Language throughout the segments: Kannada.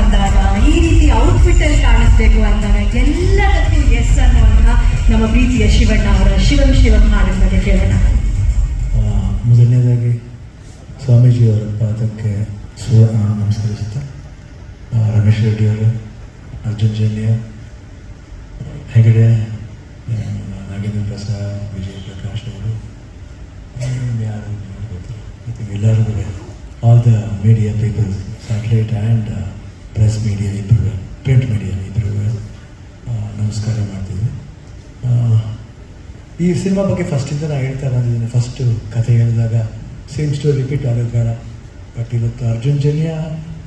ಅಂದಾಗ ಈ ರೀತಿ ಔಟ್ಫಿಟ್ ಅಲ್ಲಿ ಕಾಣಿಸ್ಬೇಕು ಅಂದಾಗ ಎಲ್ಲದಕ್ಕೂ ಎಸ್ ಅನ್ನುವಂತ ನಮ್ಮ ಪ್ರೀತಿಯ ಶಿವಣ್ಣ ಅವರ ಶಿವಂ ಶಿವಂ ಹಾಡಿನ ಕೇಳೋಣ. ಮೊದಲನೇದಾಗಿ ಸ್ವಾಮೀಜಿಯವರ ಪಾದಕ್ಕೆ ಸುವರ್ಣ ನಮಸ್ಕರಿಸುತ್ತ ರಮೇಶ್ ರೆಡ್ಡಿಯವರು ಅರ್ಜುನ್ ಜೈನಿಯ, ಹೆಗಡೆ ನಾಗೇಂದ್ರ ಪ್ರಸಾದ್, ವಿಜಯ್ ಪ್ರಕಾಶ್ ಅವರು ಯಾರು ಎಲ್ಲರೂ all the media peoples satellite and press media ಇಬ್ಬರು ಪ್ರಿಂಟ್ ಮೀಡಿಯಾ ಇಬ್ಬರು ನಮಸ್ಕಾರ ಮಾಡ್ತಿದ್ವಿ ಈ ಸಿನಿಮಾ ಬಗ್ಗೆ ಫಸ್ಟಿಂದ ನಾನು ಹೇಳ್ತಾ ಬಂದಿದ್ದೀನಿ ಫಸ್ಟು ಕಥೆ ಹೇಳಿದಾಗ ಸೇಮ್ ಸ್ಟೋರಿ ರಿಪೀಟ್ ಆಗೋದು ಬೇಡ ಬಟ್ ಇವತ್ತು ಅರ್ಜುನ್ ಜನ್ಯ,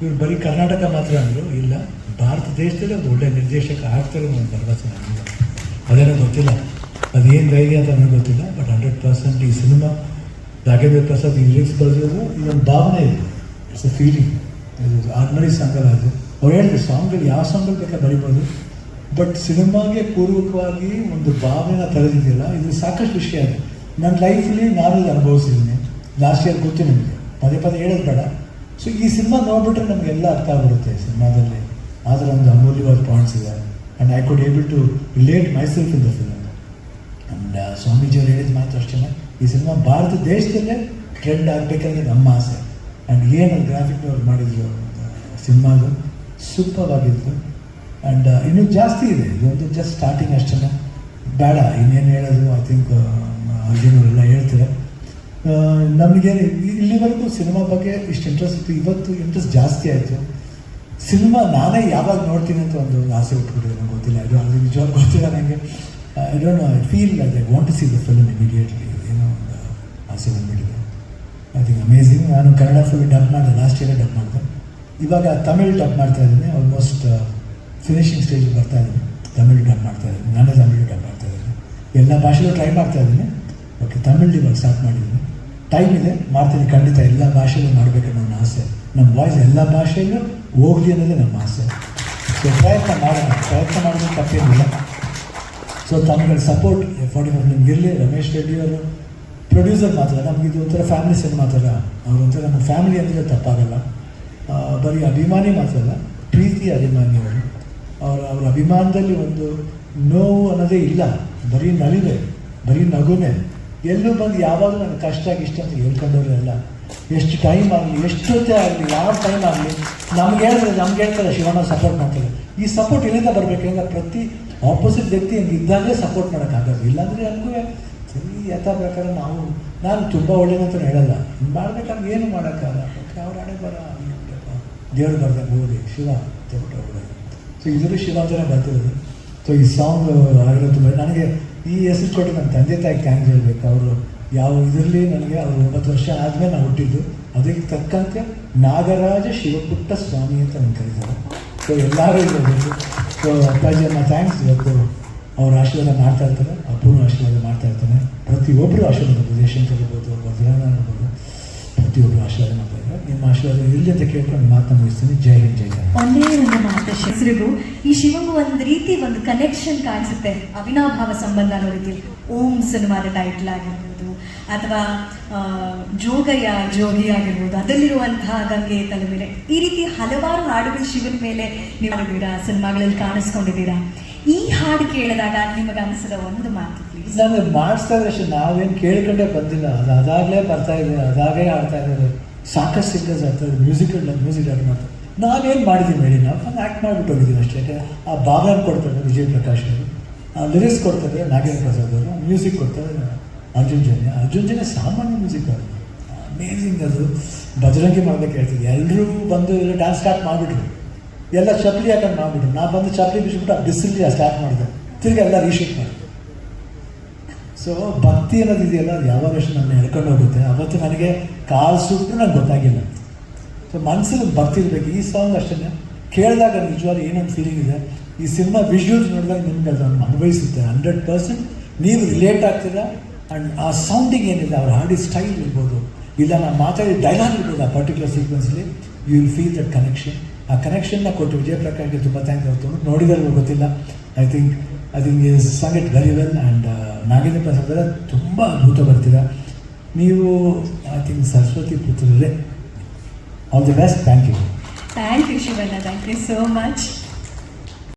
ಇವ್ರು ಬರೀ ಕರ್ನಾಟಕ ಮಾತ್ರ ಅಂದರು, ಇಲ್ಲ, ಭಾರತ ದೇಶದಲ್ಲೇ ಒಂದು ಒಳ್ಳೆ ನಿರ್ದೇಶಕ ಆಗ್ತಾರೆ ಒಂದು ಭರವಸೆ ನನಗೆ ಅದೇನೋ ಗೊತ್ತಿಲ್ಲ. ಅದೇನು ಧೈರ್ಯ ಅಂತ ನನಗೆ ಗೊತ್ತಿಲ್ಲ ಬಟ್ ಹಂಡ್ರೆಡ್ ಪರ್ಸೆಂಟ್ ಈ ಸಿನಿಮಾ, ರಾಘವೇಂದ್ರ ಪ್ರಸಾದ್ ಈ ಬರೆದಿರೋದು, ಇದೊಂದು ಭಾವನೆ ಇದೆ. ಇಟ್ಸ್ ಅ ಫೀಲಿಂಗ್ ಆರ್ಡಿನರಿ ಸಾಂಗಲ್ಲ ಅದು. ಅವ್ರು ಹೇಳಿದ್ರು ಸಾಂಗ್ಗಳು ಯಾವ ಸಾಂಗ್ಗಳು ಬೇಕಾದ್ರೆ ಬರಿಬೋದು? ಬಟ್ ಸಿನಿಮಾಗೆ ಪೂರ್ವಕವಾಗಿ ಒಂದು ಭಾವನೆನ ತರೆದಿದೆಯಲ್ಲ ಇದು ಸಾಕಷ್ಟು ವಿಷಯ ಅದು. ನನ್ನ ಲೈಫಲ್ಲಿ ನಾನು ಇದು ಅನುಭವಿಸಿದ್ದೀನಿ ಲಾಸ್ಟ್ ಇಯರ್ ಗೊತ್ತು ನಿಮಗೆ. ಪದೇ ಪದೇ ಹೇಳೋದು ಬೇಡ. ಸೊ ಈ ಸಿನಿಮಾ ನೋಡ್ಬಿಟ್ರೆ ನಮಗೆಲ್ಲ ಅರ್ಥ ಆಗ್ಬಿಡುತ್ತೆ ಸಿನಿಮಾದಲ್ಲಿ. ಆದರೆ ಒಂದು ಅಮೂಲ್ಯವಾದ ಪಾಯಿಂಟ್ಸ್ ಇದೆ. And I could able to relate myself in the film and ಸ್ವಾಮೀಜಿಯವರು ಹೇಳಿದ ಮಾತು ಅಷ್ಟೇ ಈ ಸಿನಿಮಾ ಭಾರತ ದೇಶದಲ್ಲೇ ಟ್ರೆಂಡ್ ಆಗಬೇಕಂದ್ರೆ ನಮ್ಮ ಆಸೆ. ಆ್ಯಂಡ್ ಏನು ಗ್ರಾಫಿಕ್ನವ್ರು ಮಾಡಿದ್ರು ಸಿನಿಮಾದು. ಸೂಪರ್ ಆಗಿತ್ತು. ಆ್ಯಂಡ್ ಇನ್ನೂ ಜಾಸ್ತಿ ಇದೆ. ಇದೊಂದು ಜಸ್ಟ್ ಸ್ಟಾರ್ಟಿಂಗ್ ಅಷ್ಟೇ. ಬೇಡ, ಇನ್ನೇನು ಹೇಳೋದು ಐ ಥಿಂಕ್ ಅರ್ಜುನವರೆಲ್ಲ ಹೇಳ್ತಾರೆ. ನಮಗೆ ಇಲ್ಲಿವರೆಗೂ ಸಿನಿಮಾ ಬಗ್ಗೆ ಇಷ್ಟು ಇಂಟ್ರೆಸ್ಟ್ ಇತ್ತು. ಇವತ್ತು ಇಂಟ್ರೆಸ್ಟ್ ಜಾಸ್ತಿ ಆಯಿತು. ಸಿನಿಮಾ ನಾನೇ ಯಾವಾಗ ನೋಡ್ತೀನಿ ಅಂತ ಒಂದು ಆಸೆ ಉಟ್ಬಿಟ್ಟಿದೆ ನಂಗೆ ಗೊತ್ತಿಲ್ಲ. ಇದು ಅದು ನಿಜವಾಗ ಗೊತ್ತಿಲ್ಲ ನನಗೆ. I don't I feel I want to see the film immediately ಏನೋ ಒಂದು ಆಸೆ ಬಂದ್ಬಿಟ್ಟಿದೆ. ಐ ಥಿಂಕ್ ಅಮೇಝಿಂಗ್ ನಾನು ಕನ್ನಡ ಫಿಲ್ಮ್ ಡಬ್ ಮಾಡಿದೆ ಲಾಸ್ಟ್ ಇಯರ್ ಡಬ್ ಮಾಡಿದೆ. ಇವಾಗ ತಮಿಳ್ ಡಬ್ ಮಾಡ್ತಾ ಇದ್ದೀನಿ ಆಲ್ಮೋಸ್ಟ್ ಫಿನಿಶಿಂಗ್ ಸ್ಟೇಜಿಗೆ ಬರ್ತಾ ಇದ್ದೀನಿ. ತಮಿಳ್ ಡಬ್ ಮಾಡ್ತಾ ಇದ್ದೀನಿ, ನಾನೇ ತಮಿಳ್ ಡಬ್ ಮಾಡ್ತಾ ಇದ್ದೀನಿ. ಎಲ್ಲ ಭಾಷೆಗೂ ಟ್ರೈ ಮಾಡ್ತಾ ಇದ್ದೀನಿ. ಓಕೆ ತಮಿಳ್ ಇವಾಗ ಸ್ಟಾರ್ಟ್ ಮಾಡಿದ್ದೀನಿ. ಟೈಮ್ ಇದೆ, ಮಾಡ್ತೀನಿ, ಖಂಡಿತ ಎಲ್ಲ ಭಾಷೆಯಲ್ಲೂ ಮಾಡಬೇಕನ್ನೋ ನನ್ನ ಆಸೆ. ನಮ್ಮ ವಾಯ್ಸ್ ಎಲ್ಲ ಭಾಷೆಯಲ್ಲೂ ಹೋಗಲಿ ಅನ್ನೋದೇ ನಮ್ಮ ಆಸೆ. ಸೊ ಪ್ರಯತ್ನ ಮಾಡೋಣ. ಪ್ರಯತ್ನ ಮಾಡೋದು ತಪ್ಪೇನಿಲ್ಲ. ಸೊ ತಮ್ಮಗಳ ಸಪೋರ್ಟ್ ಫಾರ್ಟಿ ನಿಮ್ಗೆ ಇರಲಿ ರಮೇಶ್ ರೆಡ್ಡಿ ಅವರು. ಪ್ರೊಡ್ಯೂಸರ್ ಮಾತ್ರ ನಮಗೆ ಇದು ಒಂಥರ ಫ್ಯಾಮಿಲಿ ಸಿನಿಮಾ ಥರ ಅವ್ರ ಒಂಥರ ನಮ್ಮ ಫ್ಯಾಮಿಲಿ ಅಂದರೆ ತಪ್ಪಾಗಲ್ಲ. ಬರೀ ಅಭಿಮಾನಿ ಮಾತ್ರ ಅಲ್ಲ ಪ್ರೀತಿ ಅಭಿಮಾನಿ ಅವರು. ಅವರ ಅವರ ಅಭಿಮಾನದಲ್ಲಿ ಒಂದು ನೋವು ಅನ್ನೋದೇ ಇಲ್ಲ. ಬರೀ ನಲಿವೆ ಬರೀ ನಗುನೆ ಎಲ್ಲೂ ಬಂದು ಯಾವಾಗಲೂ ನನಗೆ ಕಷ್ಟ ಇಷ್ಟ ಅಂತ ಹೇಳ್ಕೊಂಡವ್ರಲ್ಲ ಎಷ್ಟು ಟೈಮ್ ಆಗಲಿ ಎಷ್ಟೊತ್ತೇ ಆಗಲಿ, ಯಾವ ಟೈಮ್ ಆಗಲಿ, ನಮ್ಗೆ ಹೇಳಿದ್ರೆ ನಮ್ಗೆ ಹೇಳ್ತಾರೆ, ಶಿವಣ್ಣ ಸಪೋರ್ಟ್ ಮಾಡ್ತಾರೆ. ಈ ಸಪೋರ್ಟ್ ಎಲ್ಲಿಂದ ಬರಬೇಕಂದ್ರೆ ಪ್ರತಿ ಆಪೋಸಿಟ್ ವ್ಯಕ್ತಿ ಹಂಗೆ ಇದ್ದಾಗಲೇ ಸಪೋರ್ಟ್ ಮಾಡೋಕ್ಕಾಗಲ್ಲ ಇಲ್ಲಾಂದರೆ ನಮಗೂ ಸರಿ, ಯಥಾ ಪ್ರಕಾರ ನಾವು ನಾನು ತುಂಬ ಒಳ್ಳೆಯದಂತ ಹೇಳಲ್ಲ. ಮಾಡ್ಬೇಕಾದ್ರೆ ಏನು ಮಾಡೋಕ್ಕಾಗಲ್ಲ. ಓಕೆ ಅವ್ರ ಹಣೆ ಬರ ದೇವ್ರು ಬರ್ದಂಗೆ ಹೋಗಿ ಶಿವ ಹೋಗ್ಬೇಕು ಸೊ ಇದರಲ್ಲಿ ಶಿವ ಅಂತಲೇ ಬರ್ತಿರೋದು. ಸೊ ಈ ಸಾಂಗ್ ಆಗಿರೋ ತುಂಬ ನನಗೆ ಈ ಹೆಸರು ಕೊಟ್ಟು ನನ್ನ ತಂದೆ ತಾಯಿ ಥ್ಯಾಂಕ್ಸ್ ಹೇಳಬೇಕು. ಅವರು ಯಾವ ಇದರಲ್ಲಿ ನನಗೆ ಅವರು ಒಂಬತ್ತು ವರ್ಷ ಆದಮೇಲೆ ನಾನು ಹುಟ್ಟಿದ್ದು. ಅದಕ್ಕೆ ತಕ್ಕಂತೆ ನಾಗರಾಜ ಶಿವಪುಟ್ಟ ಸ್ವಾಮಿ ಅಂತ ನನ್ನ ಕರೀತಾರೆ. ಸೊ ಎಲ್ಲರೂ ಸೊ ಅಪ್ಪಾಜಿಯಮ್ಮ ಥ್ಯಾಂಕ್ಸ್ ಇವತ್ತು. ಅವ್ರ ಆಶೀರ್ವಾದ ಮಾಡ್ತಾ ಇರ್ತಾರೆ ಅಪ್ಪನೂ ಆಶೀರ್ವಾದ ಮಾಡ್ತಾ ಇರ್ತಾನೆ ಪ್ರತಿಯೊಬ್ಬರು ಆಶೀರ್ವಾದ ಯಶಂಕರ್ ಇರ್ಬೋದು ವಜ್ರಾನ ಇರ್ಬೋದು ಪ್ರತಿಯೊಬ್ಬರು ಆಶೀರ್ವಾದ ಮಾಡ್ತಾ ಇದ್ದಾರೆ. ನಿಮ್ಮ ಆಶೀರ್ವಾದ ಇರಲಿ ಅಂತ ಕೇಳ್ಕೊಂಡು ಮಾತನ್ನ ಮುಗಿಸ್ತೀನಿ. ಜೈ ಹಿಂದ್, ಜೈ ಒಂದೇ ಒಂದು ಮಾತು, ಹೆಸರಿಗೂ, ಈ ಶಿವಂಗು ಒಂದು ರೀತಿ ಒಂದು ಕನೆಕ್ಷನ್ ಕಾಣಿಸುತ್ತೆ. ಅವಿನಾಭಾವ ಸಂಬಂಧ ಅನ್ನೋ ರೀತಿ. ಓಂ ಸಿನಿಮಾದ ಟೈಟ್ಲ್ ಆಗಿರ್ಬೋದು, ಅಥವಾ ಜೋಗಯ್ಯ, ಜೋಗಿ ಆಗಿರ್ಬೋದು, ಅದರಲ್ಲಿರುವಂತಹ ಗಂಗೆ ತಲೆ ಮೇಲೆ. ಈ ರೀತಿ ಹಲವಾರು ಹಾಡುಗಳು ಶಿವನ ಮೇಲೆ ನೀವು ಸಿನಿಮಾಗಳಲ್ಲಿ ಕಾಣಿಸ್ಕೊಂಡಿದ್ದೀರಾ? ಈ ಹಾಡು ಕೇಳಿದಾಗ ನಿಮಗೆ ಅನಿಸಿದ ಒಂದು ಮಾತು ಪ್ಲೀಸ್ ನಾನು ಮಾಡಿಸ್ತಾ ಇದ್ರೆ ನಾವೇನು ಕೇಳ್ಕೊಂಡೇ ಬಂದಿಲ್ಲ. ಅದು ಅದಾಗಲೇ ಬರ್ತಾ ಇದೆ, ಅದಾಗೇ ಆಡ್ತಾ ಇದ್ದಾರೆ. ಸಾಕಷ್ಟು ಸಿಂಗರ್ಸ್ ಆಗ್ತಾ ಮ್ಯೂಸಿಕ್ ಮ್ಯೂಸಿಕಲ್ ಮ್ಯೂಸಿಕ್ ಆ್ಯಕ್ಟ್ ಮಾಡ್ತಾರೆ ನಾವೇನು ಮಾಡಿದ್ದೀವಿ ಹೇಳಿ? ನಾವು ನಾನು ಆ್ಯಕ್ಟ್ ಮಾಡಿಬಿಟ್ಟು ಹೋಗಿದ್ದೀವಿ ಅಷ್ಟೇ. ಆ ಭಾಗ ಕೊಡ್ತಾರೆ ವಿಜಯ್ ಪ್ರಕಾಶ್ ಅವರು. ಆ ಲಿರಿಕ್ಸ್ ಕೊಡ್ತಾರೆ ನಾಗೇಂದ್ರ ಪ್ರಸಾದ್ ಅವರು. ಮ್ಯೂಸಿಕ್ ಕೊಡ್ತಾರೆ ಅರ್ಜುನ್ ಜನ್ಯ. ಅರ್ಜುನ್ ಜನ್ಯ ಸಾಮಾನ್ಯ ಮ್ಯೂಸಿಕ್ ಅವರು. ಅಮೇಝಿಂಗ್ ಅದು. ಭಜರಂಗಿ ಮಾಡ್ಬೇಕು ಹೇಳ್ತಿದ್ದೆ. ಎಲ್ಲರೂ ಬಂದು ಡ್ಯಾನ್ಸ್ ಸ್ಟಾರ್ಟ್ ಮಾಡಿಬಿಟ್ರು. ಎಲ್ಲ ಚಪ್ಲಿ ಹಾಕೊಂಡು ಮಾಡ್ಬಿಟ್ರು ನಾನು ಬಂದು ಚಪ್ಪಲಿ ಬಿಚ್ಬಿಟ್ಟು ಆ ಸ್ಟಾರ್ಟ್ ಮಾಡಿದೆ. ತಿರುಗಿ ಎಲ್ಲ ರೀಶೂಟ್ ಮಾಡಿದೆ. ಸೊ ಭಕ್ತಿ ಅನ್ನೋದು ಇದೆಯಲ್ಲ, ಅದು ಯಾವಾಗಷ್ಟು ನನ್ನ ಎಳ್ಕೊಂಡು ಹೋಗುತ್ತೆ? ಅವತ್ತು ನನಗೆ ಕಾಲು ಸುಟ್ಟು ನಂಗೆ ಗೊತ್ತಾಗಿಲ್ಲ. ಸೊ ಮನಸ್ಸಲ್ಲಿ ಭಕ್ತಿ ಇರಬೇಕು. ಈ ಸಾಂಗ್ ಅಷ್ಟೇ ಕೇಳಿದಾಗ ನಿಜವಾಗ್ಲೂ ಏನೊಂದು ಫೀಲಿಂಗ್ ಇದೆ? ಈ ಸಿನಿಮಾ ವಿಜುವಲ್ಸ್ ನೋಡಿದಾಗ ನಿಮ್ಗೆ ಅದನ್ನು ಅನುಭವಿಸುತ್ತೆ. ಹಂಡ್ರೆಡ್ ಪರ್ಸೆಂಟ್ ನೀವು ರಿಲೇಟ್ ಆಗ್ತೀರಾ? ಆ್ಯಂಡ್ ಆ ಸೌಂಡಿಂಗ್ ಏನಿದೆ? ಅವ್ರ ಹಾಡಿ ಸ್ಟೈಲ್ ಇರ್ಬೋದು. ಇಲ್ಲ ನಾನು ಮಾತಾಡಿದ ಡೈಲಾಗ್ ಇರ್ಬೋದು ಆ particular ಸೀಕ್ವೆನ್ಸಲ್ಲಿ you will feel that connection ಆ ಕನೆಕ್ಷನ್ನ ಕೊಟ್ಟು ವಿಜಯ ಪ್ರಕಾಶ್ಗೆ ತುಂಬ ಥ್ಯಾಂಕ್ಸ್ ಅವತ್ತು ನೋಡಿದ್ರೆ ಗೊತ್ತಿಲ್ಲ. I think I think is sung it very well and Nagendra Prasad ಅವರ ತುಂಬ ಅದ್ಭುತ ಬರ್ತೀರ ನೀವು I think Saraswati ಪುತ್ರರೇ all the best thank you thank you Shivanna thank you so much